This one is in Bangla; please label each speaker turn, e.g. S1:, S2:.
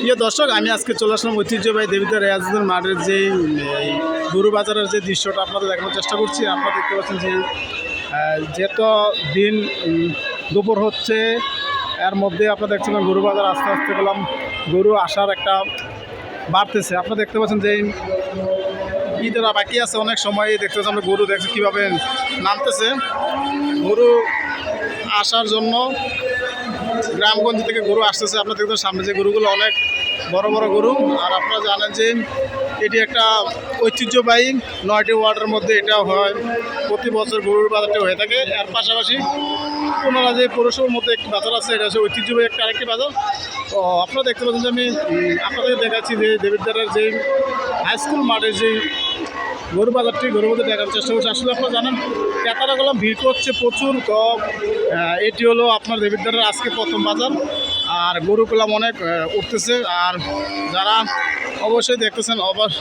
S1: প্রিয় দর্শক, আমি আজকে চলে আসলাম ঐতিহ্যবাহী দেবিতা রেয়াজুদ্দিন মাঠের যে গরু বাজারের যে দৃশ্যটা আপনাদের দেখানোর চেষ্টা করছি। আপনারা দেখতে পাচ্ছেন যে যেত দিন দুপুর হচ্ছে, এর মধ্যে আপনারা দেখছেন গরু বাজার আস্তে আস্তে গেলাম গরু আসার একটা বাড়তেছে। আপনারা দেখতে পাচ্ছেন যে, ঈদের বাকি আছে অনেক সময়, দেখতে পাচ্ছেন আমরা গরু দেখছি কীভাবে নামতেছে। গরু আসার জন্য গ্রামগঞ্জ থেকে গরু আসতেছে। আপনার দেখতে সামনে যে গরুগুলো অনেক বড় বড় গরু। আর আপনারা জানেন যে এটি একটা ঐতিহ্যবাহী নয়টি ওয়ার্ডের মধ্যে এটা হয়। প্রতি বছর গরুর বাজারটা হয়ে থাকে। এর পাশাপাশি ওনারা যে পৌরসভার মধ্যে একটি বাজার আছে, এটা হচ্ছে ঐতিহ্যবাহী একটা আরেকটি বাজার। তো আপনারা দেখতে পাচ্ছেন যে আমি আপনাদের দেখাচ্ছি যে দেবিদ্বারের যে হাই স্কুল মাঠের যে গরু বাজারটি গরু বাজার দেখার চেষ্টা করছি। আসলে আপনারা জানেন, ক্রেতারা ভিড় করছে প্রচুর। তো এটি হলো আপনার দেবিদ্বারের আজকে প্রথম বাজার। আর গরু কলাম অনেক উঠতেছে। আর যারা অবশ্যই দেখতেছেন অবশ্য